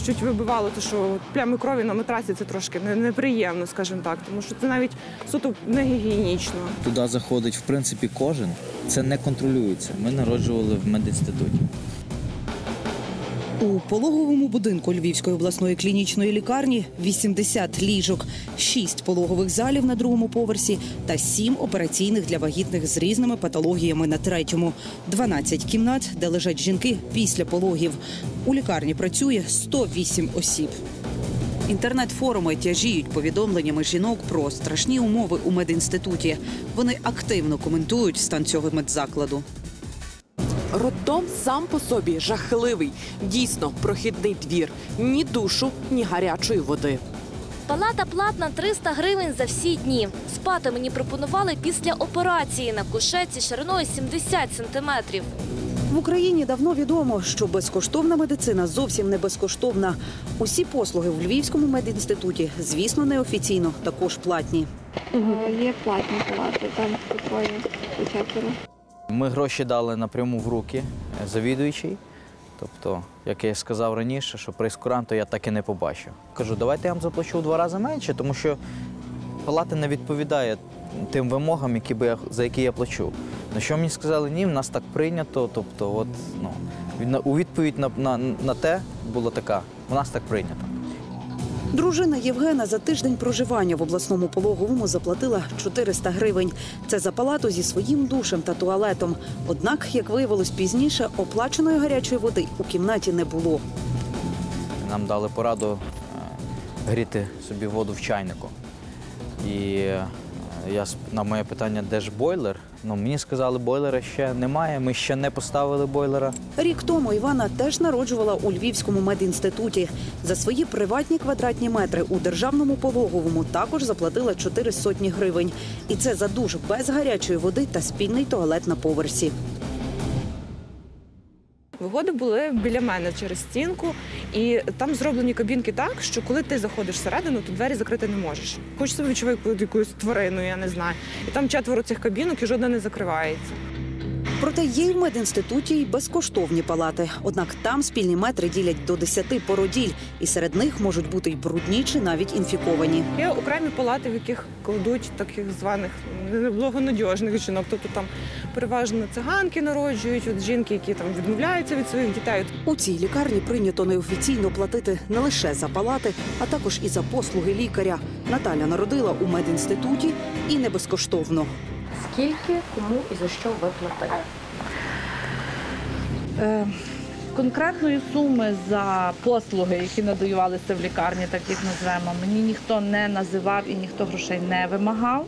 чуть вибивало, то що плями крові на матрасі це трошки не- неприємно, скажімо так, тому що це навіть суто не гігієнічно. Туди заходить в принципі кожен. Це не контролюється. Ми народжували в медінституті. У пологовому будинку Львівської обласної клінічної лікарні 80 ліжок, 6 пологових залів на другому поверсі та 7 операційних для вагітних з різними патологіями на третьому, 12 кімнат, де лежать жінки після пологів. У лікарні працює 108 осіб. Інтернет-форуми тяжіють повідомленнями жінок про страшні умови у медінституті. Вони активно коментують стан цього медзакладу. Роддом сам по собі жахливий. Дійсно, прохідний двір. Ні душу, ні гарячої води. Палата платна 300 гривень за всі дні. Спати мені пропонували після операції на кушетці шириною 70 сантиметрів. В Україні давно відомо, що безкоштовна медицина зовсім не безкоштовна. Усі послуги в Львівському медінституті, звісно, неофіційно також платні. Е, Є платні палати, там по троє, четверо. Ми гроші дали напряму в руки е, завідуючій. Тобто, як я сказав раніше, що прейскуранту я так і не побачив. Кажу, давайте я вам заплачу в два рази менше, тому що палата не відповідає тим вимогам, які би я, за які я плачу. На що мені сказали, ні, в нас так прийнято. Тобто, от, ну, у відповідь на, на, на те була така, у нас так прийнято. Дружина Євгена за тиждень проживання в обласному пологовому заплатила 400 гривень. Це за палату зі своїм душем та туалетом. Однак, як виявилось пізніше, оплаченої гарячої води у кімнаті не було. Нам дали пораду е, гріти собі воду в чайнику. І я на моє питання, де ж бойлер? Ну, мені сказали, бойлера ще немає, ми ще не поставили бойлера. Рік тому Івана теж народжувала у Львівському медінституті. За свої приватні квадратні метри у державному пологовому також заплатила 4 сотні гривень. І це за душ без гарячої води та спільний туалет на поверсі. Вигоди були біля мене через стінку, і там зроблені кабінки так, що коли ти заходиш всередину, то двері закрити не можеш. Хоч відчуваю як якоюсь твариною, я не знаю. І там четверо цих кабінок і жодна не закривається. Проте є в медінституті й безкоштовні палати. Однак там спільні метри ділять до 10 породіль, і серед них можуть бути й брудні чи навіть інфіковані. Є окремі палати, в яких кладуть таких званих благонадіжних жінок. Тобто там переважно циганки народжують, от жінки, які там відмовляються від своїх дітей. У цій лікарні прийнято неофіційно платити не лише за палати, а також і за послуги лікаря. Наталя народила у медінституті і не безкоштовно. Скільки, кому і за що ви платили? Е, Конкретної суми за послуги, які надаювалися в лікарні, так їх назвемо, мені ніхто не називав і ніхто грошей не вимагав.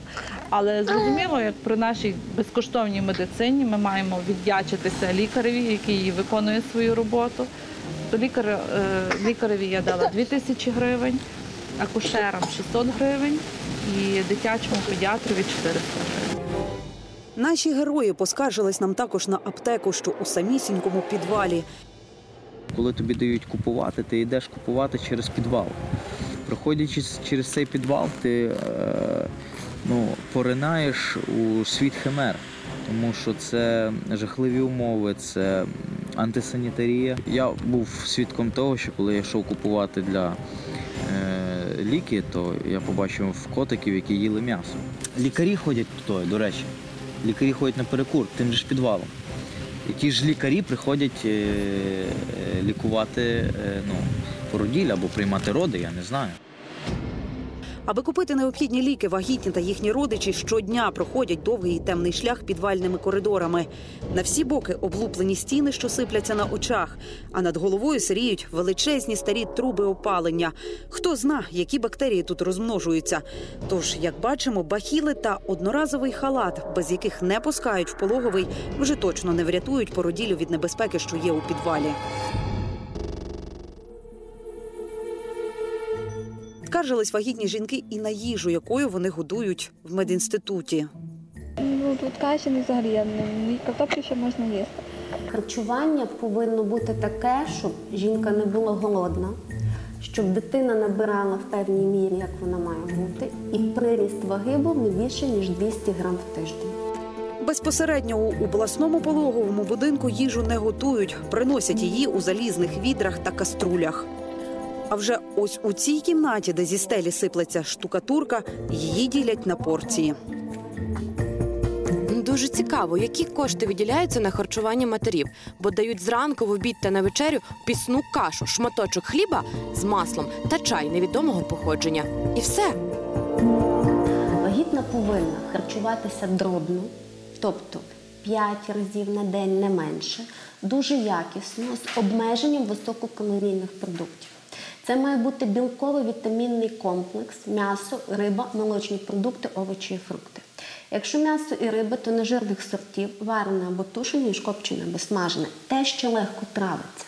Але зрозуміло, як при нашій безкоштовній медицині ми маємо віддячитися лікареві, який виконує свою роботу. То лікар, е, лікареві я дала 2 тисячі гривень, акушерам 600 гривень і дитячому педіатрові 400 гривень. Наші герої поскаржились нам також на аптеку, що у самісінькому підвалі. Коли тобі дають купувати, ти йдеш купувати через підвал. Проходячи через цей підвал, ти е, ну, поринаєш у світ химер, тому що це жахливі умови, це антисанітарія. Я був свідком того, що коли я йшов купувати для е, ліки, то я побачив котиків, які їли м'ясо. Лікарі ходять туди, до речі. Лікарі ходять на перекур тим же ж підвалом. Ті ж лікарі приходять е, е, лікувати е, ну, породілля або приймати роди, я не знаю. Аби купити необхідні ліки, вагітні та їхні родичі щодня проходять довгий і темний шлях підвальними коридорами. На всі боки облуплені стіни, що сипляться на очах, а над головою сиріють величезні старі труби опалення. Хто зна, які бактерії тут розмножуються. Тож, як бачимо, бахіли та одноразовий халат, без яких не пускають в пологовий, вже точно не врятують породілю від небезпеки, що є у підвалі. Скаржились вагітні жінки і на їжу, якою вони годують в медінституті. Ну тут каші не взагалі я не картоплю ще можна їсти. Харчування повинно бути таке, щоб жінка не була голодна, щоб дитина набирала в певній мірі, як вона має бути, і приріст ваги був не більше ніж 200 грам в тиждень. Безпосередньо у обласному пологовому будинку їжу не готують, приносять її у залізних відрах та каструлях. А вже ось у цій кімнаті, де зі стелі сиплеться штукатурка, її ділять на порції. Дуже цікаво, які кошти виділяються на харчування матерів, бо дають зранку в обід та на вечерю пісну кашу, шматочок хліба з маслом та чай невідомого походження. І все. Вагітна повинна харчуватися дробно, тобто 5 разів на день не менше, дуже якісно, з обмеженням висококалорійних продуктів. Це має бути білковий вітамінний комплекс, м'ясо, риба, молочні продукти, овочі і фрукти. Якщо м'ясо і риба, то нежирних сортів, варене або тушене, шкопчене копчене або смажене, те, що легко травиться.